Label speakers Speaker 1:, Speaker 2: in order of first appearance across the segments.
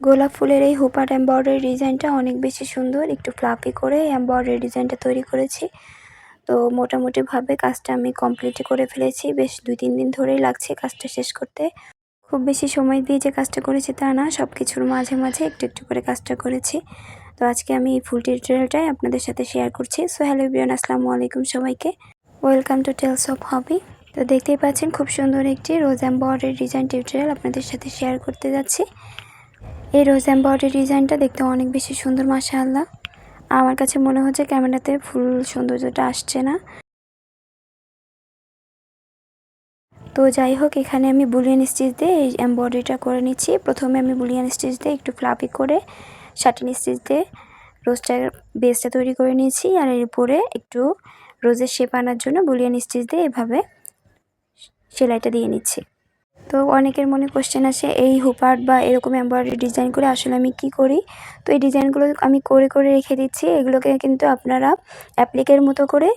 Speaker 1: গোলাপ ফুলের এই হুপাট এম্বয়ডারি ডিজাইনটা অনেক বেশি সুন্দর, একটু ফ্লাপি করে এম্বয়ডারি ডিজাইনটা তৈরি করেছি। তো মোটামুটিভাবে কাজটা আমি কমপ্লিট করে ফেলেছি, বেশ দুই তিন দিন ধরেই লাগছে কাজটা শেষ করতে। খুব বেশি সময় দিয়ে যে কাজটা করেছি তা না সব কিছুর মাঝে মাঝে একটু একটু করে কাজটা করেছি। তো আজকে আমি এই ফুল টিউটোরিয়ালটাই আপনাদের সাথে শেয়ার করছি। সো হ্যালো বিয়ান আসসালামু আলাইকুম সবাইকে। Welcome to tales of hobby তো দেখতেই পাচ্ছেন, খুব সুন্দর একটি রোজ এম্বয়ডারি ডিজাইন টিউটোরিয়াল আপনাদের সাথে শেয়ার করতে যাচ্ছি। এই রোজ এম্বয়ডারি ডিজাইনটা দেখতে অনেক বেশি সুন্দর, মাশাআল্লাহ। আমার কাছে মনে হচ্ছে ক্যামেরাতে ফুল সৌন্দর্যটা আসছে না। তো যাই হোক, এখানে আমি বুলিয়ান স্টিচ দিয়ে এই এম্বয়ডারিটা করে নিচ্ছি। প্রথমে আমি বুলিয়ান স্টিচ দিয়ে একটু ফ্লাপি করে শাটিন স্টিচ দিয়ে রোজটার বেসটা তৈরি করে নিয়েছি আর এর উপরে একটু রোজের শেপ আনার জন্য বুলিয়ান স্টিচ দিয়ে এভাবে সেলাইটা দিয়ে নিচ্ছি। তো অনেকের মনে কোশ্চেন আসে, এই হুপার্ট বা এরকম এমব্রয়ডারি ডিজাইন করে আসলে আমি কি করি? তো এই ডিজাইনগুলো আমি করে করে রেখে দিচ্ছি। এগুলোকে কিন্তু আপনারা অ্যাপ্লিকের মতো করে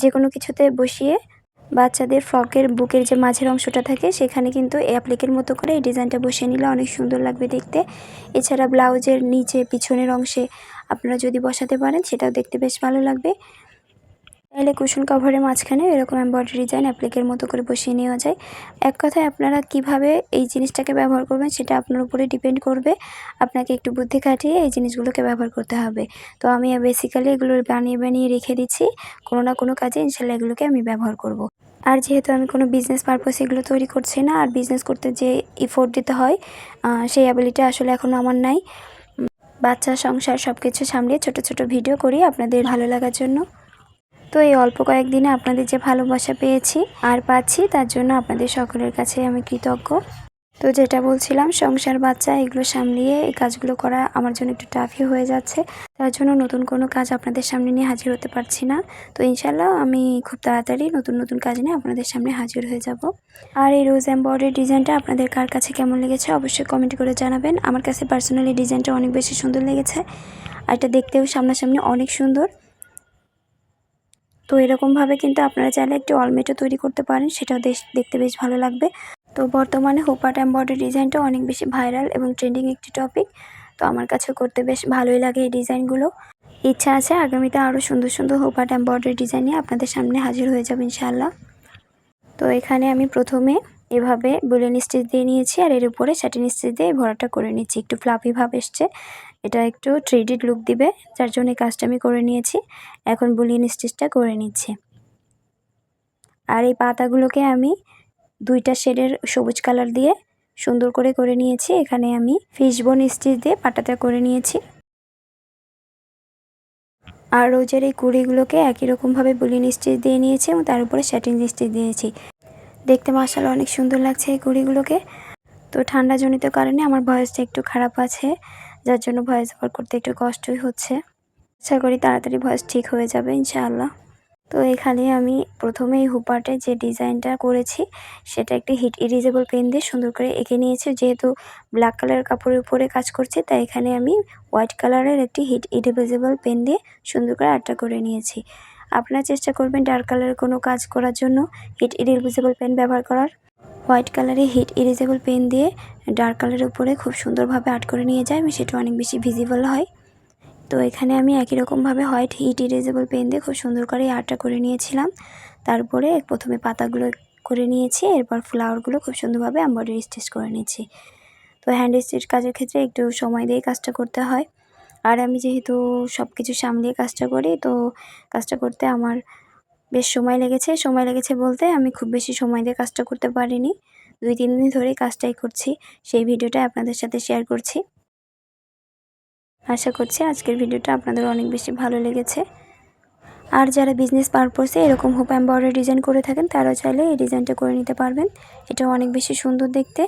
Speaker 1: যে কোনো কিছুতে বসিয়ে বাচ্চাদের ফ্রকের বুকের যে মাঝের অংশটা থাকে, সেখানে কিন্তু অ্যাপ্লিকের মতো করে এই ডিজাইনটা বসিয়ে নিলে অনেক সুন্দর লাগবে দেখতে। এছাড়া ব্লাউজের নিচে পিছনের অংশে আপনারা যদি বসাতে পারেন, সেটাও দেখতে বেশ ভালো লাগবে। তাহলে কুশন কভারের মাঝখানে এরকম এম্ব্রয়ডারি ডিজাইন অ্যাপ্লিকের মতো করে বসিয়ে নেওয়া যায়। এক কথায় আপনারা কীভাবে এই জিনিসটাকে ব্যবহার করবেন সেটা আপনার উপরে ডিপেন্ড করবে। আপনাকে একটু বুদ্ধি খাটিয়ে এই জিনিসগুলোকে ব্যবহার করতে হবে। তো আমি বেসিক্যালি এগুলো বানিয়ে বানিয়ে রেখে দিচ্ছি। কোনো না কোনো কাজে ইনশাল্লাহ এগুলোকে আমি ব্যবহার করব। আর যেহেতু আমি কোনো বিজনেস পারপাস এগুলো তৈরি করছি না, আর বিজনেস করতে যে ইফোর্ট দিতে হয় সেই অ্যাবিলিটি আসলে এখনও আমার নাই। বাচ্চা, সংসার সব কিছু সামলিয়ে ছোটো ছোটো ভিডিও করি আপনাদের ভালো লাগার জন্য। তো এই অল্প কয়েকদিনে আপনাদের যে ভালোবাসা পেয়েছি আর পাচ্ছি, তার জন্য আপনাদের সকলের কাছে আমি কৃতজ্ঞ। তো যেটা বলছিলাম, সংসার, বাচ্চা, এগুলো সামলিয়ে এই কাজগুলো করা আমার জন্য একটু টাফই হয়ে যাচ্ছে। তার জন্য নতুন কোনো কাজ আপনাদের সামনে নিয়ে হাজির হতে পারছি না। তো ইনশাল্লাহ আমি খুব তাড়াতাড়ি নতুন নতুন কাজ নিয়ে আপনাদের সামনে হাজির হয়ে যাব। আর এই রোজ এম্বয়ডারি ডিজাইনটা আপনাদের কার কাছে কেমন লেগেছে অবশ্যই কমেন্ট করে জানাবেন। আমার কাছে পার্সোনালি ডিজাইনটা অনেক বেশি সুন্দর লেগেছে। আর এটা দেখতেও সামনাসামনি অনেক সুন্দর। তো এরকমভাবে কিন্তু আপনারা চাইলে একটি অলমেটও তৈরি করতে পারেন, সেটাও দেখতে বেশ ভালো লাগবে। তো বর্তমানে হোপাট এম্বয়ডারি ডিজাইনটা অনেক বেশি ভাইরাল এবং ট্রেন্ডিং একটি টপিক। তো আমার কাছে করতে বেশ ভালোই লাগে এই ডিজাইনগুলো। ইচ্ছা আছে আগামীতে আরও সুন্দর সুন্দর হোপাট এম্বয়ডারি ডিজাইন নিয়ে আপনাদের সামনে হাজির হয়ে যাবে ইনশাআল্লাহ। তো এখানে আমি প্রথমে এভাবে বুলেন স্টিচ দিয়ে নিয়েছি আর এর উপরে স্যাটিন স্টিচ দিয়ে ভরাটা করে নিচ্ছি। একটু ফ্লাফি ভাব এসছে। এটা একটু থ্রিডিড লুক দিবে, যার জন্য কাজটা আমি করে নিয়েছি। এখন বুলিন স্টিচটা করে নিচ্ছি। আর এই পাতাগুলোকে আমি দুইটা শেডের সবুজ কালার দিয়ে সুন্দর করে করে নিয়েছি। এখানে আমি ফিশবোন স্টিচ দিয়ে পাটাটা করে নিয়েছি। আর রোজের এই কুড়িগুলোকে একই রকমভাবে বুলিন স্টিচ দিয়ে নিয়েছি এবং তার উপরে স্যাটিন স্টিচ দিয়েছি। দেখতে মশাল অনেক সুন্দর লাগছে এই কুড়িগুলোকে। তো ঠান্ডাজনিত কারণে আমার ভয়েসটা একটু খারাপ আছে। যার জন্য ভয়েস ওভার করতে একটু কষ্টই হচ্ছে। আশা করি তাড়াতাড়ি ভয়েস ঠিক হয়ে যাবে, ইনশাআল্লাহ। তো এখানে আমি প্রথমে এই হুপারটে যে ডিজাইনটা করেছি, সেটা একটি হিট ইরিজেবল পেন দিয়ে সুন্দর করে এঁকে নিয়েছি। যেহেতু ব্ল্যাক কালার কাপড়ের উপরে কাজ করছি, তাই এখানে আমি হোয়াইট কালারের একটি হিট ইরিজেবল পেন দিয়ে সুন্দর করে আটটা করে নিয়েছি। আপনারা চেষ্টা করবেন ডার্ক কালারের কোনো কাজ করার জন্য হিট ইরিজেবল পেন ব্যবহার করার। হোয়াইট কালারের হিট ইরেজেবল পেন দিয়ে ডার্ক কালারের উপরে খুব সুন্দরভাবে আর্ট করে নিয়ে যায়, সেটা অনেক বেশি ভিজিবল হয়। তো এখানে আমি একই রকমভাবে হোয়াইট হিট ইরেজেবল পেন দিয়ে খুব সুন্দর করে আর্টটা করে নিয়েছিলাম। তারপরে প্রথমে পাতাগুলো করে নিয়েছি, এরপর ফ্লাওয়ারগুলো খুব সুন্দরভাবে এম্ব্রয়ডারি স্টিচ করে নিয়েছি। তো হ্যান্ড স্টিচ কাজের ক্ষেত্রে একটু সময় দিয়ে কাজটা করতে হয়। আর আমি যেহেতু সব কিছু সামলিয়ে কাজটা করি, তো কাজটা করতে আমার বেশ সময় লেগেছে সময় লেগেছে বলতে আমি খুব বেশি সময় দিয়ে কাজটা করতে পারিনি। দুই, তিন দিন ধরেই কাজটাই করছি, সেই ভিডিওটা আপনাদের সাথে শেয়ার করছি। আশা করছি আজকের ভিডিওটা আপনাদের অনেক বেশি ভালো লেগেছে। আর যারা বিজনেস পারপসে এরকম হোপ এম্বয়ডারি ডিজাইন করে থাকেন তারাও চাইলে এই ডিজাইনটা করে নিতে পারবেন। এটা অনেক বেশি সুন্দর দেখতে।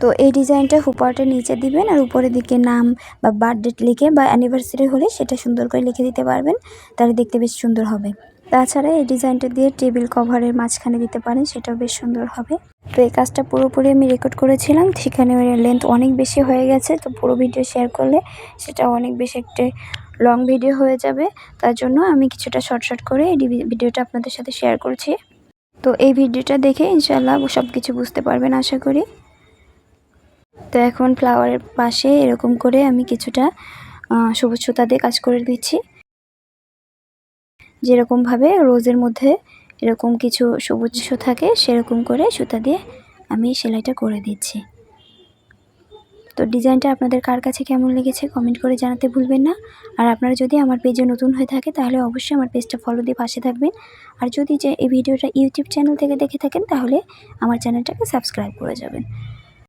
Speaker 1: তো এই ডিজাইনটা হুপারটা নিচে দিবেন আর উপরের দিকে নাম বা বার্থডেট লিখে বা অ্যানিভার্সারি হলে সেটা সুন্দর করে লিখে দিতে পারবেন। তাহলে দেখতে বেশ সুন্দর হবে। তাছাড়া এই ডিজাইনটা দিয়ে টেবিল কভারের মাঝখানে দিতে পারেন, সেটাও বেশ সুন্দর হবে। তো এই কাজটা পুরোপুরি আমি রেকর্ড করেছিলাম, সেখানে লেন্থ অনেক বেশি হয়ে গেছে, তো পুরো ভিডিও শেয়ার করলে সেটা অনেক বেশি একটা লং ভিডিও হয়ে যাবে। তার জন্য আমি কিছুটা শর্ট শর্ট করে এই ভিডিওটা আপনাদের সাথে শেয়ার করছি। তো এই ভিডিওটা দেখে ইনশাল্লাহ সব কিছু বুঝতে পারবেন, আশা করি। তো এখন ফ্লাওয়ারের পাশে এরকম করে আমি কিছুটা সবুজ সুতা দিয়ে কাজ করে দিচ্ছি। যেরকমভাবে রোজের মধ্যে এরকম কিছু সবুজ থাকে, সেরকম করে সুতা দিয়ে আমি সেলাইটা করে দিচ্ছি। তো ডিজাইনটা আপনাদের কার কাছে কেমন লেগেছে কমেন্ট করে জানাতে ভুলবেন না। আর আপনারা যদি আমার পেজে নতুন হয়ে থাকে, তাহলে অবশ্যই আমার পেজটা ফলো দিয়ে পাশে থাকবেন। আর যদি যে এই ভিডিওটা ইউটিউব চ্যানেল থেকে দেখে থাকেন, তাহলে আমার চ্যানেলটাকে সাবস্ক্রাইব করে যাবেন।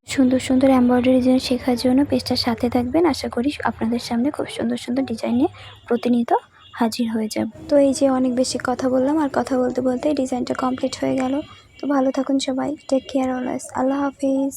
Speaker 1: সুন্দর সুন্দর এমব্রয়ডারি ডিজাইন শেখার জন্য পেজটার সাথে থাকবেন। আশা করি আপনাদের সামনে খুব সুন্দর সুন্দর ডিজাইনে প্রতিনিয়ত হাজির হয়ে যাব। তো এই যে অনেক বেশি কথা বললাম, আর কথা বলতে বলতে ডিজাইনটা কমপ্লিট হয়ে গেল। তো ভালো থাকুন সবাই। টেক কেয়ার অলওয়েজ আল্লাহ হাফিজ।